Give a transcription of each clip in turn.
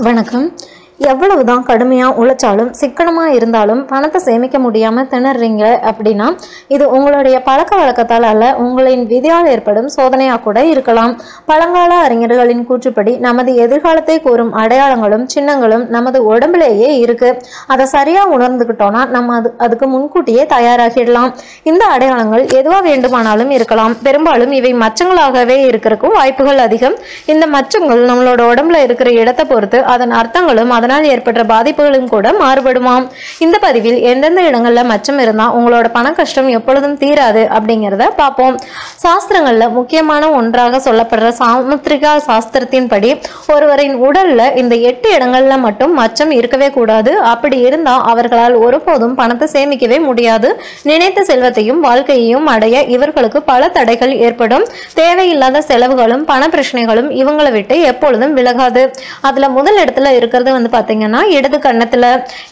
வணக்கம். எவ்வளவுதான் கடுமையாக உழைச்சாலும் சிக்கனமாக இருந்தாலும் பணத்தை சேமிக்க முடியாமல் திணறீங்க அப்படின்னா இது உங்களுடைய பழக்க வழக்கத்தால் அல்ல உங்களின் விதியால் ஏற்படும் சோதனையாக கூட இருக்கலாம். பழங்கால அறிஞர்களின் கூற்றுப்படி நமது எதிர்காலத்தை கூறும் அடையாளங்களும் சின்னங்களும் நமது உடம்புலேயே இருக்கு. அதை சரியாக உணர்ந்துக்கிட்டோம்னா நம்ம அது அதுக்கு முன்கூட்டியே தயாராகிடலாம். இந்த அடையாளங்கள் எதுவாக வேண்டுமானாலும் இருக்கலாம். பெரும்பாலும் இவை மச்சங்களாகவே இருக்கிறதுக்கும் வாய்ப்புகள் அதிகம். இந்த மச்சங்கள் நம்மளோட உடம்புல இருக்கிற இடத்தை பொறுத்து அதன் அர்த்தங்களும் அதனால் ஏற்படுற பாதிப்புகளும் கூட மாறுபடுமாம். இந்த பதிவில் எந்தெந்த இடங்கள்ல மச்சம் இருந்தா உங்களோட பண கஷ்டம் எப்பொழுதும் தீராது அப்படிங்கிறத பார்ப்போம். சாஸ்திரங்கள்ல முக்கியமான ஒன்றாக சொல்லப்படுற சாமுத்திரிகா சாஸ்திரத்தின்படி ஒருவரின் உடல்ல இந்த எட்டு இடங்கள்ல மட்டும் மச்சம் இருக்கவே கூடாது. அப்படி இருந்தா அவர்களால் ஒருபோதும் பணத்தை சேமிக்கவே முடியாது. நினைத்த செல்வத்தையும் வாழ்க்கையையும் அடைய இவர்களுக்கு பல தடைகள் ஏற்படும். தேவையில்லாத செலவுகளும் பண பிரச்சனைகளும் இவங்களை விட்டு எப்பொழுதும் விலகாது. அதுல முதல் இடத்துல இருக்கிறது வந்து பார்த்தீங்கன்னா இடது கண்ணத்தில்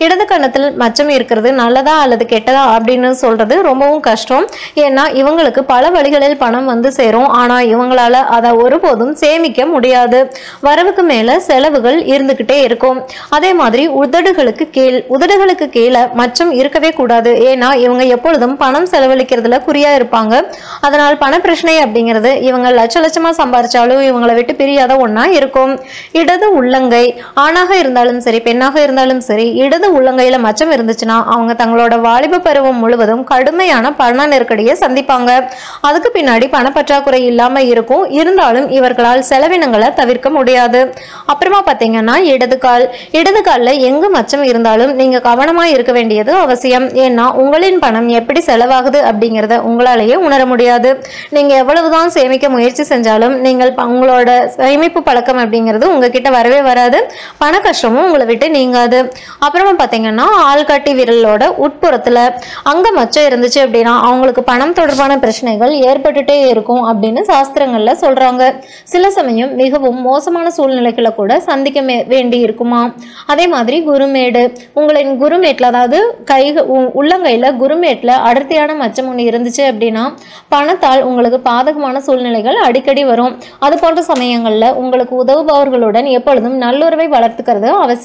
இடது கன்னத்தில் மச்சம் இருக்கிறது நல்லதா அல்லது கெட்டதா அப்படின்னு சொல்கிறது ரொம்பவும் கஷ்டம். ஏன்னா இவங்களுக்கு பல வழிகளில் பணம் வந்து சேரும். ஆனால் இவங்களால அதை ஒருபோதும் சேமிக்க முடியாது. வரவுக்கு மேலே செலவுகள் இருந்துக்கிட்டே இருக்கும். அதே மாதிரி உதடுகளுக்கு கீழ் உதடுகளுக்கு கீழே மச்சம் இருக்கவே கூடாது. ஏன்னா இவங்க எப்பொழுதும் பணம் செலவழிக்கிறதுல குறியா இருப்பாங்க. அதனால் பண பிரச்சனை அப்படிங்கிறது இவங்க லட்ச லட்சமாக சம்பாரிச்சாலும் இவங்களை விட்டு பிரியாத ஒன்றா இருக்கும். இடது உள்ளங்கை ஆணாக இருந்தாலும் சரி பெண்ணாக இருந்தாலும் சரி இடது உள்ளங்கையில மச்சம் இருந்துச்சுன்னா அவங்க தங்களோட வாலிப பருவம் முழுவதும் கடுமையான பண நெருக்கடியை சந்திப்பாங்க. அதுக்கு பின்னாடி பணப்பற்றாக்குறை இல்லாம இருக்கும். இருந்தாலும் இவர்களால் செலவினங்களை தவிர்க்க முடியாது. அப்புறமா பாத்தீங்கன்னா இடது கால். இடது கால்ல எங்கு மச்சம் இருந்தாலும் நீங்க கவனமா இருக்க வேண்டியது அவசியம். ஏன்னா உங்களின் பணம் எப்படி செலவாகுது அப்படிங்கிறத உங்களாலேயே உணர முடியாது. நீங்க எவ்வளவுதான் சேமிக்க முயற்சி செஞ்சாலும் நீங்கள் ப- உங்களோட சேமிப்பு பழக்கம் அப்படிங்கிறது உங்ககிட்ட வரவே வராது. பண கஷ்டமும் உங்களை விட்டு நீங்காது. அப்புறமா பார்த்தீங்கன்னா ஆள்காட்டி விரலோட உட்புறத்துல அங்க மச்சம் இருந்துச்சு அப்படின்னா அவங்களுக்கு பணம் தொடர்பான பிரச்சனைகள் ஏற்பட்டுட்டே இருக்கும் அப்படின்னு சாஸ்திரங்களில் சொல்றாங்க. சில சமயம் மிகவும் மோசமான சூழ்நிலைகளை கூட சந்திக்க வேண்டி இருக்குமா? அதே மாதிரி குருமேடு. உங்களின் குருமேட்டில் அதாவது கை உள்ளங்கையில் குருமேட்டில் அடர்த்தியான மச்சம் ஒன்று இருந்துச்சு அப்படின்னா பணத்தால் உங்களுக்கு பாதகமான சூழ்நிலைகள் அடிக்கடி வரும். அது போன்ற சமயங்களில் உங்களுக்கு உதவுபவர்களுடன் எப்பொழுதும் நல்லுறவை வளர்த்துக்கிறது அவசியம்.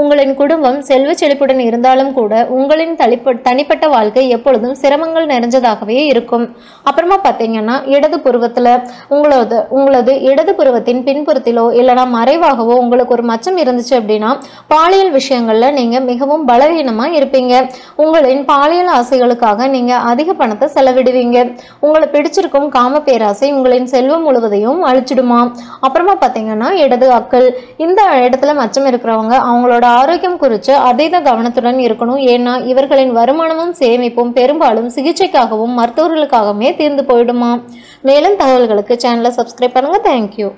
உங்களின் குடும்பம் செல்வ செழிப்புடன் இருந்தாலும் கூட உங்களின் தனிப்ப தனிப்பட்ட வாழ்க்கை எப்பொழுதும் சிரமங்கள் நிறைஞ்சதாகவே இருக்கும். அப்புறமா பார்த்தீங்கன்னா இடது புருவத்தில் உங்களது உங்களது இடது புருவத்தின் பின்புறத்திலோ இல்லைனா மறைவாகவோ உங்களுக்கு ஒரு மச்சம் இருந்துச்சு அப்படின்னா பாலியல் விஷயங்கள்ல நீங்க மிகவும் பலவீனமா இருப்பீங்க. உங்களின் பாலியல் ஆசைகளுக்காக நீங்க அதிக பணத்தை செலவிடுவீங்க. உங்களை பிடிச்சிருக்கும் காம பேராசை உங்களின் செல்வம் முழுவதையும் அழிச்சிடுமா? அப்புறமா பார்த்தீங்கன்னா இடது அக்கல் இந்த இடத்துல மச்சம் இருக்கிற இருக்கிறவங்க அவங்களோட ஆரோக்கியம் குறித்து அதீத கவனத்துடன் இருக்கணும். ஏன்னா இவர்களின் வருமானமும் சேமிப்பும் பெரும்பாலும் சிகிச்சைக்காகவும் மருத்துவர்களுக்காகவுமே தீர்ந்து போயிடுமா? மேலும் தகவல்களுக்கு சேனலை சப்ஸ்கிரைப் பண்ணுங்க. தேங்க்யூ